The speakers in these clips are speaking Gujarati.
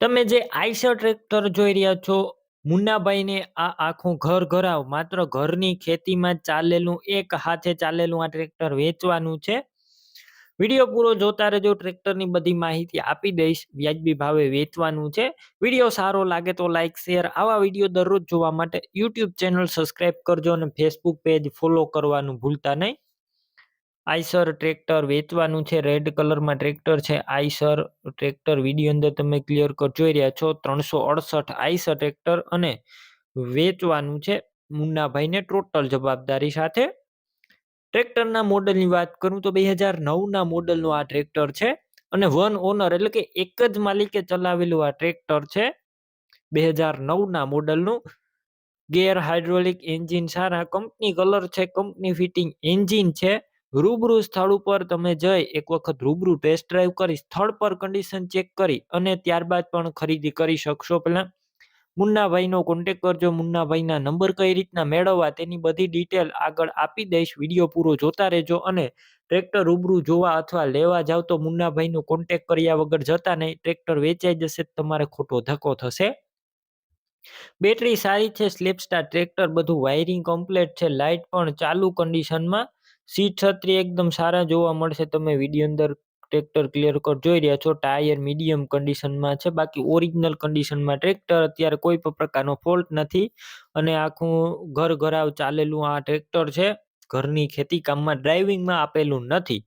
તમે જે આઈશર ટ્રેક્ટર જોઈ રહ્યા છો, મુન્નાભાઈને આ આખું ઘર ઘરાવ, માત્ર ઘરની ખેતીમાં ચાલેલું, એક હાથે ચાલેલું આ ટ્રેક્ટર વેચવાનું છે. વીડિયો પૂરો જોતા રહેજો, ટ્રેક્ટરની બધી માહિતી આપી દઈશ, વ્યાજબી ભાવે વેચવાનું છે. વીડિયો સારો લાગે તો લાઈક, શેર, આવા વીડિયો દરરોજ જોવા માટે યુટ્યુબ ચેનલ સબસ્ક્રાઈબ કરજો અને ફેસબુક પેજ ફોલો કરવાનું ભૂલતા નહીં. આઈસર ટ્રેક્ટર વેચવાનું છે, રેડ કલરમાં ટ્રેક્ટર છે, આઈસર ટ્રેક્ટર વીડિયો અંદર તમે ક્લિયર કટ જોઈ રહ્યા છો, ત્રણસો અડસઠ આઈસર ટ્રેક્ટર અને વેચવાનું છે મુન્નાભાઈને ટોટલ જવાબદારી સાથે. ટ્રેક્ટરના મોડલની વાત કરું તો બે હજાર નવના મોડલનું આ ટ્રેક્ટર છે અને વન ઓનર એટલે કે એક જ માલિકે ચલાવેલું આ ટ્રેક્ટર છે બે હજાર નવના મોડલનું. ગેર હાઇડ્રોલિક એન્જિન સારા કંપની કલર છે, કંપની ફિટિંગ એન્જિન છે રૂબરૂ સ્થળ ઉપર તમે જઈ એક વખત રૂબરૂ ટેસ્ટ ડ્રાઈવ કરી, સ્થળ પર કન્ડિશન ચેક કરી અને ત્યારબાદ પણ ખરીદી કરી શકશો પહેલાં. મુન્નાભાઈનો કોન્ટેક કરજો, મુન્નાભાઈના નંબર કઈ રીતના મેળવવા તેની બધી ડિટેલ આગળ આપી દઈશ. વીડિયો પૂરો જોતા રહેજો અને ટ્રેક્ટર રૂબરૂ જોવા અથવા લેવા જાવ તો મુન્નાભાઈનો કોન્ટેક કર્યા વગર જતા નહીં. ટ્રેક્ટર વેચાઈ જશે, તમારે ખોટો ધક્કો થશે. બેટરી સારી છે સ્લેપ સ્ટાર ટ્રેક્ટર બધું વાયરિંગ કમ્પ્લીટ છે લાઇટ પણ ચાલુ કન્ડિશનમાં સીટ છત્રી એકદમ સારા જોવા મળશે. તમે વીડિયો અંદર ટ્રેક્ટર ક્લિયર કટ જોઈ રહ્યા છો ટાયર મીડિયમ કન્ડિશનમાં છે. બાકી ઓરિજિનલ કન્ડિશનમાં ટ્રેક્ટર અત્યારે કોઈ પણ પ્રકારનો ફોલ્ટ નથી. અને આખું ઘર ઘરાવ ચાલેલું આ ટ્રેક્ટર છે. ઘરની ખેતી કામમાં ડ્રાઇવિંગમાં આપેલું નથી.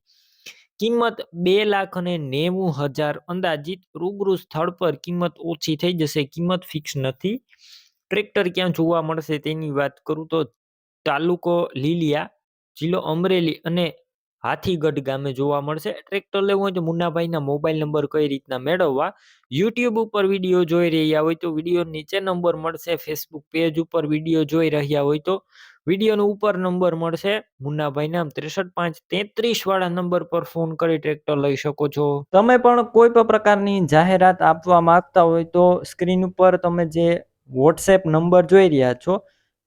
કિંમત બે લાખ અને નેવું હજાર. અંદાજિત રૂબરૂ સ્થળ પર કિંમત ઓછી થઈ જશે. કિંમત ફિક્સ નથી. ટ્રેક્ટર ક્યાં જોવા મળશે તેની વાત કરું તો તાલુકો લીલિયા જિલ્લો અમરેલી અને હાથીગઢ ગામે જોવા મળશે. ટ્રેક્ટર લેવું હોય તો મુન્નાભાઈના મોબાઈલ નંબર કઈ રીતના મેળવવા? યુટ્યુબ ઉપર વીડિયો જોઈ રહ્યા હોય તો વીડિયો નીચે નંબર મળશે. ફેસબુક પેજ ઉપર વીડિયો જોઈ રહ્યા હોય તો વિડીયોનો ઉપર નંબર મળશે. મુન્નાભાઈ નામ ત્રેસઠ પાંચ તેત્રીસ વાળા નંબર પર ફોન કરી ટ્રેક્ટર લઈ શકો છો. તમે પણ કોઈ પણ પ્રકારની જાહેરાત આપવા માંગતા હોય તો સ્ક્રીન ઉપર તમે જે વોટ્સએપ નંબર જોઈ રહ્યા છો